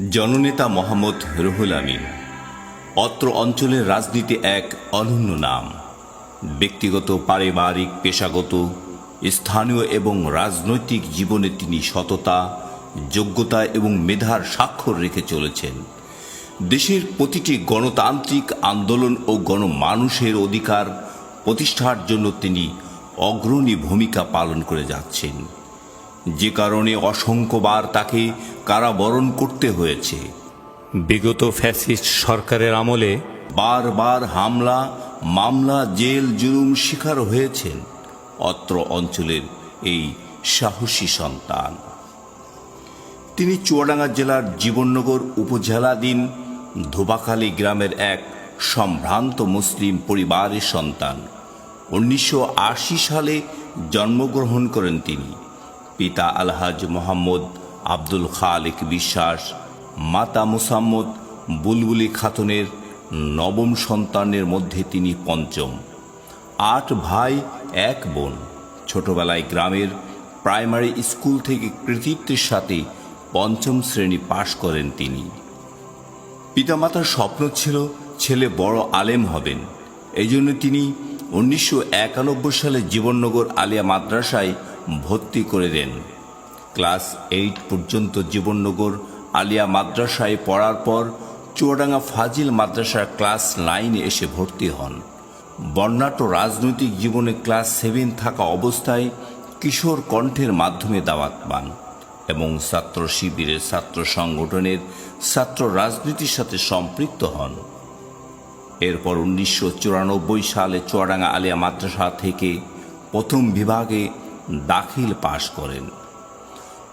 জননেতা মোহাম্মদ রুহুল আমিন। অত্র অঞ্চলের রাজনীতি এক অনন্য নাম। ব্যক্তিগত, পারিবারিক, পেশাগত, স্থানীয় এবং রাজনৈতিক জীবনে তিনি সততা, যোগ্যতা এবং মেধার স্বাক্ষর রেখে চলেছেন। দেশের প্রতিটি গণতান্ত্রিক আন্দোলন ও গণমানুষের অধিকার প্রতিষ্ঠার জন্য তিনি অগ্রণী ভূমিকা পালন করে যাচ্ছেন। যে কারণে অসংখ্যবার তাকে কারাবরণ করতে হয়েছে। বিগত ফ্যাসিস্ট সরকারের আমলে বারবার হামলা মামলা জেল জুলুম শিকার হয়েছেন অত্র অঞ্চলের এই সাহসী সন্তান। তিনি চুয়াডাঙ্গা জেলার জীবননগর উপজেলাধীন ধোবাখালী গ্রামের এক সম্ভ্রান্ত মুসলিম পরিবারের সন্তান। উনিশশো আশি সালে জন্মগ্রহণ করেন তিনি। পিতা আলহাজ মোহাম্মদ আব্দুল খালেক বিশ্বাস, মাতা মুসাম্মদ বুলবুলি খাতুনের নবম সন্তানের মধ্যে তিনি পঞ্চম। আট ভাই, এক বোন। ছোটবেলায় গ্রামের প্রাইমারি স্কুল থেকে কৃতিত্বের সাথে পঞ্চম শ্রেণি পাশ করেন তিনি। পিতামাতার স্বপ্ন ছিল ছেলে বড় আলেম হবেন। এই জন্য তিনি উনিশশো একানব্বই সালে জীবননগর আলিয়া মাদ্রাসায় ভর্তি করে দেন। ক্লাস এইট পর্যন্ত জীবননগর আলিয়া মাদ্রাসায় পড়ার পর চুয়াডাঙ্গা ফাজিল মাদ্রাসার ক্লাস নাইনে এসে ভর্তি হন। বর্ণাঢ্য রাজনৈতিক জীবনে ক্লাস সেভেন থাকা অবস্থায় কিশোর কণ্ঠের মাধ্যমে দাওয়াত পান এবং ছাত্র শিবিরের ছাত্র সংগঠনের ছাত্র রাজনীতির সাথে সম্পৃক্ত হন। এরপর উনিশশো চুরানব্বই সালে চুয়াডাঙ্গা আলিয়া মাদ্রাসা থেকে প্রথম বিভাগে দাখিল পাশ করেন।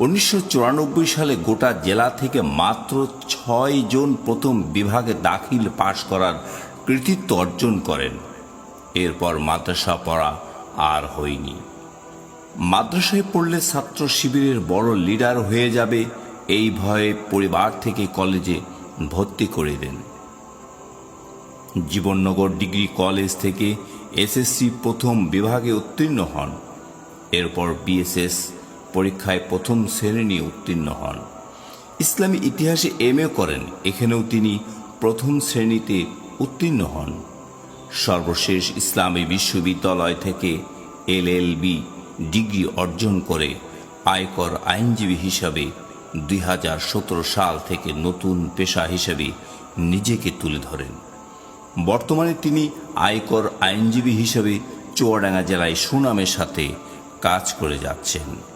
উনিশশো চুরানব্বই সালে গোটা জেলা থেকে মাত্র ছয় জন প্রথম বিভাগে দাখিল পাশ করার কৃতিত্ব অর্জন করেন। এরপর মাদ্রাসা পড়া আর হয়নি। মাদ্রাসায় পড়লে ছাত্র শিবিরের বড় লিডার হয়ে যাবে এই ভয়ে পরিবার থেকে কলেজে ভর্তি করে দেন। জীবননগর ডিগ্রি কলেজ থেকে এসএসসি প্রথম বিভাগে উত্তীর্ণ হন। এরপর বিএসএস পরীক্ষায় প্রথম শ্রেণি উত্তীর্ণ হন। ইসলামী ইতিহাসে এম এ করেন, এখানেও তিনি প্রথম শ্রেণীতে উত্তীর্ণ হন। সর্বশেষ ইসলামী বিশ্ববিদ্যালয় থেকে এল এল বি ডিগ্রি অর্জন করে আয়কর আইনজীবী হিসাবে দুই হাজার সতেরো সাল থেকে নতুন পেশা হিসেবে নিজেকে তুলে ধরেন। বর্তমানে তিনি আয়কর আইনজীবী হিসেবে চুয়াডাঙ্গা জেলায় সুনামের সাথে কাজ করে যাচ্ছেন।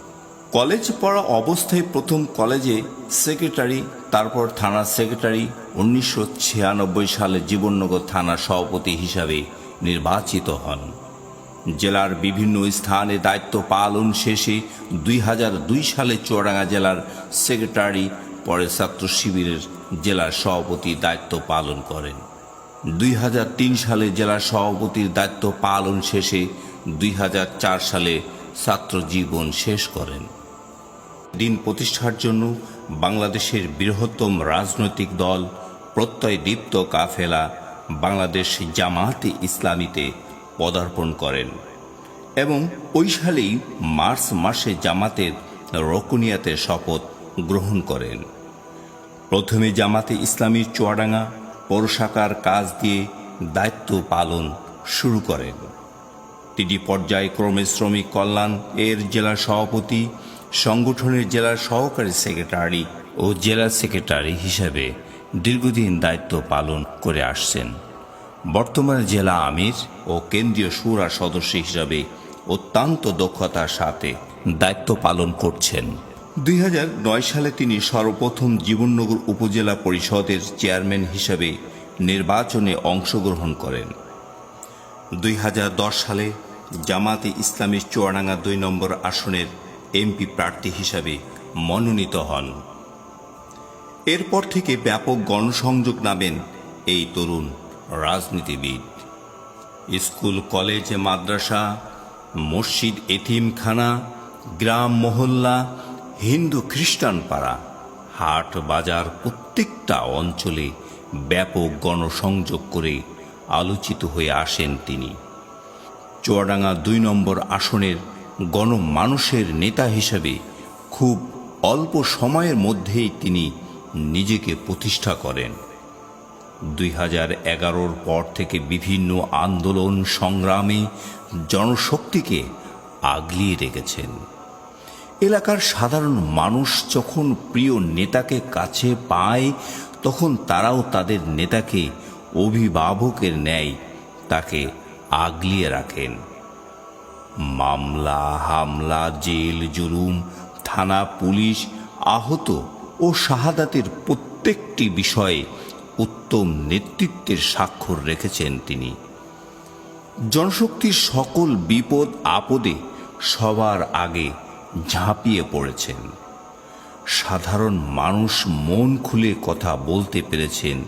কলেজ পড়া অবস্থায় প্রথম কলেজে সেক্রেটারি, তারপর থানা সেক্রেটারি উনিশশো ছিয়ানব্বই সালে জীবননগর থানার সভাপতি হিসাবে নির্বাচিত হন। জেলার বিভিন্ন স্থানে দায়িত্ব পালন শেষে দুই হাজার দুই সালে চুয়াডাঙ্গা জেলার সেক্রেটারি, পরে ছাত্র শিবিরের জেলার সভাপতির দায়িত্ব পালন করেন। দুই হাজার তিন সালে জেলা সভাপতির দায়িত্ব পালন শেষে দুই হাজার চার সালে ছাত্র জীবন শেষ করেন। দিন প্রতিষ্ঠার জন্য বাংলাদেশের বৃহত্তম রাজনৈতিক দল প্রত্যয় দীপ্ত কাফেলা বাংলাদেশ জামাতে ইসলামীতে পদার্পণ করেন এবং ওই সালেই মার্চ মাসে জামাতের রকুনিয়াতে শপথ গ্রহণ করেন। প্রথমে জামাতে ইসলামীর চুয়াডাঙ্গা পৌরশাখার কাজ দিয়ে দায়িত্ব পালন শুরু করেন। তিনি পর্যায়ক্রমে শ্রমিক কল্যাণ এর জেলা সভাপতি সংগঠনের জেলার সহকারী সেক্রেটারি ও জেলা সেক্রেটারি হিসেবে দীর্ঘদিন দায়িত্ব পালন করে আসছেন। বর্তমানে জেলা আমির ও কেন্দ্রীয় সুরা সদস্য হিসাবে অত্যন্ত দক্ষতার সাথে দায়িত্ব পালন করছেন। দুই হাজার নয় সালে তিনি সর্বপ্রথম জীবননগর উপজেলা পরিষদের চেয়ারম্যান হিসাবে নির্বাচনে অংশগ্রহণ করেন। দুই হাজার দশ সালে জামাতে ইসলামী চুয়াডাঙ্গা দুই নম্বর আসনের এমপি প্রার্থী হিসাবে মনোনীত হন। এরপর থেকে ব্যাপক গণসংযোগ নামেন এই তরুণ রাজনীতিবিদ। স্কুল, কলেজ, মাদ্রাসা, মসজিদ, এতিমখানা, গ্রাম, মহল্লা, হিন্দু, খ্রিস্টান পাড়া, হাট, বাজার প্রত্যেকটা অঞ্চলে ব্যাপক গণসংযোগ করে আলোচিত হয়ে আসেন তিনি। চুয়াডাঙ্গা দুই নম্বর আসনের গণমানুষের নেতা হিসেবে খুব অল্প সময়ের মধ্যেই তিনি নিজেকে প্রতিষ্ঠা করেন। দুই হাজার এগারোর পর থেকে বিভিন্ন আন্দোলন সংগ্রামে জনশক্তিকে আগলিয়ে রেখেছেন। এলাকার সাধারণ মানুষ যখন প্রিয় নেতাকে কাছে পায়, তখন তারাও তাদের নেতাকে অভিভাবকের ন্যায় তাকে আগলিয়ে রাখেন। মামলা, হামলা, জেল, জুলুম, থানা, পুলিশ, আহত ও শাহাদাতের প্রত্যেকটি বিষয়ে উত্তম নেতৃত্বের স্বাক্ষর রেখেছেন তিনি। জনশক্তির সকল বিপদ আপদে সবার আগে ঝাঁপিয়ে পড়েছেন। সাধারণ মানুষ মন খুলে কথা বলতে পেরেছেন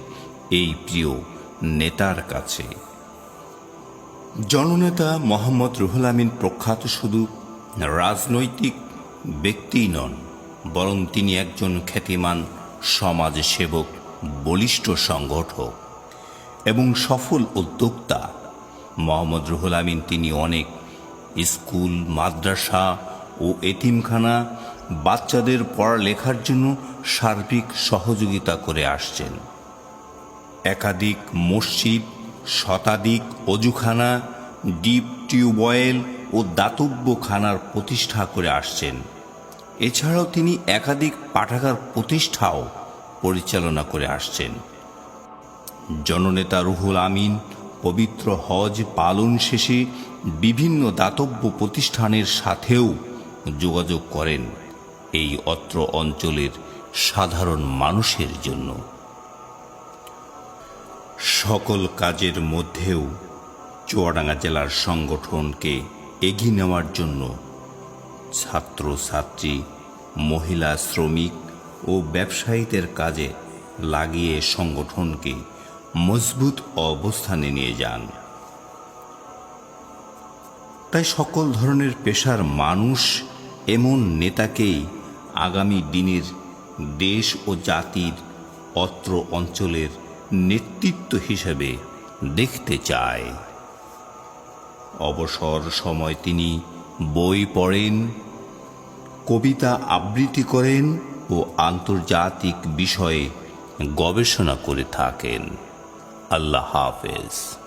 এই প্রিয় নেতার কাছে। জননেতা মোহাম্মদ রুহুল আমিন প্রখ্যাত শুধু রাজনৈতিক ব্যক্তিই নন, বরং তিনি একজন খ্যাতিমান সমাজসেবক, বলিষ্ঠ সংগঠক এবং সফল উদ্যোক্তা। মোহাম্মদ রুহুল আমিন তিনি অনেক স্কুল, মাদ্রাসা ও এতিমখানা বাচ্চাদের পড়ালেখার জন্য সার্বিক সহযোগিতা করে আসছেন। একাধিক মসজিদ শতাধিক অজুখানা, ডিপ টিউবওয়েল ও দাতব্যখানার প্রতিষ্ঠা করে আসছেন। এছাড়াও তিনি একাধিক পাঠাগার প্রতিষ্ঠাও পরিচালনা করে আসছেন। জননেতা রুহুল আমিন, পবিত্র হজ পালন শেষে বিভিন্ন দাতব্য প্রতিষ্ঠানের সাথেও যোগাযোগ করেন এই অত্র অঞ্চলের সাধারণ মানুষের জন্য। সকল কাজের মধ্যেও চুয়াডাঙ্গা জেলার সংগঠনকে এগিয়ে নেওয়ার জন্য ছাত্র ছাত্রী মহিলা শ্রমিক ও ব্যবসায়ীদের কাজে লাগিয়ে সংগঠনকে মজবুত অবস্থানে নিয়ে যান। তাই সকল ধরনের পেশার মানুষ এমন নেতাকেই আগামী দিনের দেশ ও জাতির অত্র অঞ্চলের নেতৃত্ব হিসেবে দেখতে চায়। অবসর সময় তিনি বই পড়েন, কবিতা আবৃত্তি করেন ও আন্তর্জাতিক বিষয়ে গবেষণা করে থাকেন। আল্লাহ হাফেজ।